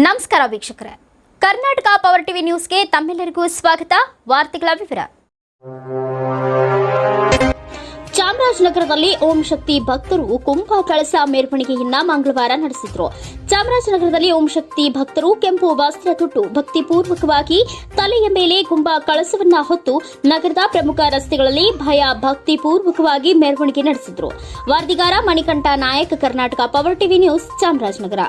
ನಮಸ್ಕಾರ ವೀಕ್ಷಕರೇ. Karnataka power TV ನ್ಯೂಸ್ಗೆ ತಮ್ಮೆಲ್ಲರಿಗೂ ಸ್ವಾಗತ. ವಾರ್ತೆಗಳ ವಿವರ. ಚಾಮರಾಜನಗರದಲ್ಲಿ ಓಂ ಶಕ್ತಿ ಭಕ್ತರು ಕುಂಭ ಕಳಸ ಮೆರವಣಿಗೆಯನ್ನ ಮಂಗಳವಾರ ನಡೆಸಿದ್ರು. ಚಾಮರಾಜನಗರದಲ್ಲಿ ಓಂ ಶಕ್ತಿ ಭಕ್ತರು ಕೆಂಪು ವಸ್ತ್ರ ತೊಟ್ಟು ಭಕ್ತಿಪೂರ್ವಕವಾಗಿ ತಲೆಯ ಮೇಲೆ ಕುಂಭ ಕಳಸವನ್ನ ಹೊತ್ತು ನಗರದ ಪ್ರಮುಖ ರಸ್ತೆಗಳಲ್ಲಿ ಭಯ ಭಕ್ತಿಪೂರ್ವಕವಾಗಿ ಮೆರವಣಿಗೆ ನಡೆಸಿದ್ರು. ವರದಿಗಾರ Manikantha Nayak, Karnataka power TV news Chamarajanagar.